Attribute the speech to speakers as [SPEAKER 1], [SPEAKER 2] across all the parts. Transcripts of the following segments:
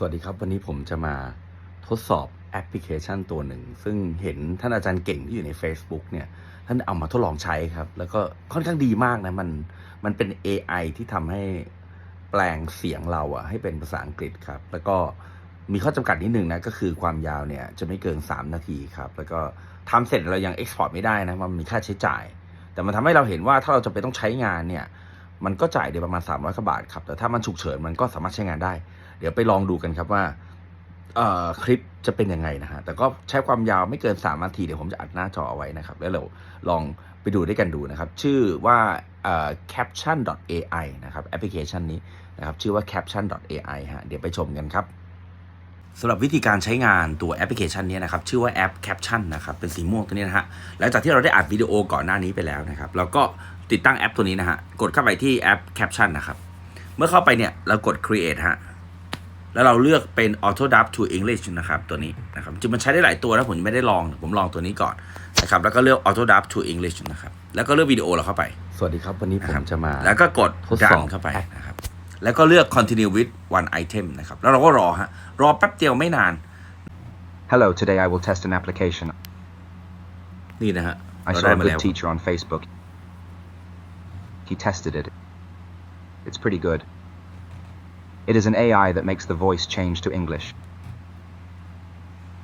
[SPEAKER 1] สวัสดีครับ วันนี้ผมจะมาทดสอบแอปพลิเคชันตัวหนึ่ง ซึ่งเห็นท่านอาจารย์เก่งที่อยู่ใน Facebook เนี่ยท่านเอามาทดลองใช้ครับ แล้วก็ค่อนข้างดีมากนะมันมันเป็น AI ที่ทำให้แปลงเสียงเราอะให้เป็นภาษาอังกฤษครับ แล้วก็มีข้อจำกัดนิดนึงนะ ก็คือความยาวเนี่ยจะไม่เกิน 3 นาทีครับ แล้วก็ทำเสร็จเรายัง Export ไม่ได้นะ มันมีค่าใช้จ่าย แต่มันทำให้เราเห็นว่าถ้าเราจะไปต้องใช้งานเนี่ย มันก็จ่ายเดือนประมาณ 300กว่าบาทครับ แต่ถ้ามันฉุกเฉินมันก็สามารถใช้งานได้ เดี๋ยวไปลองดูกันครับว่าคลิปจะเป็นยังไงนะฮะ แต่ก็ใช้ความยาวไม่เกิน 3 นาที เดี๋ยวผมจะอัดหน้าจอเอาไว้นะครับ แล้วเราลองไปดูด้วยกันดูนะครับ ชื่อว่า caption.ai นะครับ แอปพลิเคชันนี้นะครับ ชื่อว่า caption.ai ฮะ เดี๋ยวไปชมกันครับ สำหรับวิธีการใช้งานตัวแอปพลิเคชันนี้นะครับ ชื่อว่าแอป Caption นะครับ เป็นสีม่วงตัวนี้นะฮะ หลังจากที่เราได้อัดวิดีโอก่อนหน้านี้ไปแล้วนะครับ เราก็ติดตั้งแอปตัวนี้นะฮะ กดเข้าไปที่แอป Caption นะครับ เมื่อเข้าไปเนี่ย เรากด create ฮะ แล้วเราเลือกเป็น auto dub to English นะครับ ตัวนี้นะครับจริงมันใช้ได้หลายตัวนะผมยังไม่ได้ลอง ผมลองตัวนี้ก่อนนะครับ แล้วก็เลือก auto dub to English นะครับ แล้วก็เลือกวิดีโอเราเข้าไป สวัสดีครับ วันนี้ผมจะมา แล้วก็กด
[SPEAKER 2] ทดสอบ
[SPEAKER 1] ดันเข้าไปนะครับ แล้วก็เลือก continue with one item นะครับ แล้วเราก็รอฮะ รอแป๊บเดียวไม่นาน
[SPEAKER 2] Hello, today I will test an application.
[SPEAKER 1] นี่นะฮะ
[SPEAKER 2] I
[SPEAKER 1] เรา
[SPEAKER 2] saw
[SPEAKER 1] ได้
[SPEAKER 2] a
[SPEAKER 1] มา
[SPEAKER 2] good
[SPEAKER 1] แล้ว
[SPEAKER 2] teacher on Facebook. He tested it. It's pretty good. It is an AI that makes the voice change to English.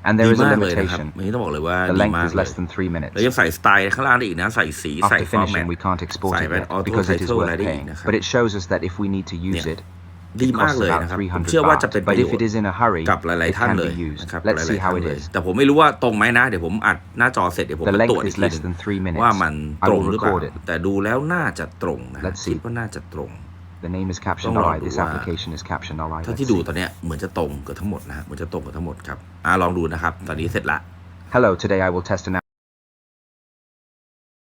[SPEAKER 2] And there
[SPEAKER 1] ดี
[SPEAKER 2] is a
[SPEAKER 1] มากเลยนะครับ
[SPEAKER 2] limitation.
[SPEAKER 1] อันนี้ต้องบอกเลยว่า
[SPEAKER 2] The
[SPEAKER 1] ดี
[SPEAKER 2] length
[SPEAKER 1] มาก
[SPEAKER 2] is
[SPEAKER 1] เลย
[SPEAKER 2] less than three minutes.
[SPEAKER 1] แล้วยังใส่สไตล์ข้างล่างได้อีกนะ ใส่สี ใส่
[SPEAKER 2] After
[SPEAKER 1] ฟอร์แมต
[SPEAKER 2] finishing, we can't export it
[SPEAKER 1] ใส่เป็น
[SPEAKER 2] yet
[SPEAKER 1] auto
[SPEAKER 2] because it is
[SPEAKER 1] title
[SPEAKER 2] worth
[SPEAKER 1] อะไรได้อีก
[SPEAKER 2] paying.
[SPEAKER 1] นะครับ
[SPEAKER 2] But it shows us that if we need to use
[SPEAKER 1] Yeah.
[SPEAKER 2] it,
[SPEAKER 1] ดี
[SPEAKER 2] it
[SPEAKER 1] มาก
[SPEAKER 2] costs
[SPEAKER 1] เลย
[SPEAKER 2] about
[SPEAKER 1] นะครับผม
[SPEAKER 2] 300
[SPEAKER 1] เชื่อว่าจะเป็น
[SPEAKER 2] baht.
[SPEAKER 1] ประ
[SPEAKER 2] But
[SPEAKER 1] โย
[SPEAKER 2] if
[SPEAKER 1] ช
[SPEAKER 2] it
[SPEAKER 1] น์
[SPEAKER 2] is in a hurry,
[SPEAKER 1] กับหลาย
[SPEAKER 2] it
[SPEAKER 1] ๆท่าน
[SPEAKER 2] can
[SPEAKER 1] เลย
[SPEAKER 2] be used.
[SPEAKER 1] นะครับ
[SPEAKER 2] Let's
[SPEAKER 1] หลาย
[SPEAKER 2] see
[SPEAKER 1] ๆ
[SPEAKER 2] how
[SPEAKER 1] ท่าน
[SPEAKER 2] it
[SPEAKER 1] เลย
[SPEAKER 2] is.
[SPEAKER 1] แต่ผมไม่รู้ว่าตรงไหมนะ เดี๋ยวผมอัดหน้าจอเสร็จเดี๋ยวผม
[SPEAKER 2] The
[SPEAKER 1] ไปตรวจ
[SPEAKER 2] length
[SPEAKER 1] อีก
[SPEAKER 2] is
[SPEAKER 1] ทีห
[SPEAKER 2] less
[SPEAKER 1] นึง
[SPEAKER 2] than three minutes.
[SPEAKER 1] ว่ามัน
[SPEAKER 2] I
[SPEAKER 1] ตรง
[SPEAKER 2] will
[SPEAKER 1] หรือเปล่า
[SPEAKER 2] record it.
[SPEAKER 1] แต่ดูแล้วน่าจะตรงนะ
[SPEAKER 2] Let's
[SPEAKER 1] คิด
[SPEAKER 2] see.
[SPEAKER 1] ว่าน่าจะตรง
[SPEAKER 2] The name is Caption
[SPEAKER 1] Don't
[SPEAKER 2] Ally.
[SPEAKER 1] log
[SPEAKER 2] This
[SPEAKER 1] ว่า
[SPEAKER 2] application is Caption Ally.
[SPEAKER 1] เท่า
[SPEAKER 2] Let's
[SPEAKER 1] ที่ดู
[SPEAKER 2] see.
[SPEAKER 1] ตอนเนี้ยเหมือนจะตรงเกือบทั้งหมดนะฮะเหมือนจะตรงเกือบทั้งหมดครับอ่าลองดูนะครับ ตอนนี้เสร็จละ
[SPEAKER 2] Hello, today I will test an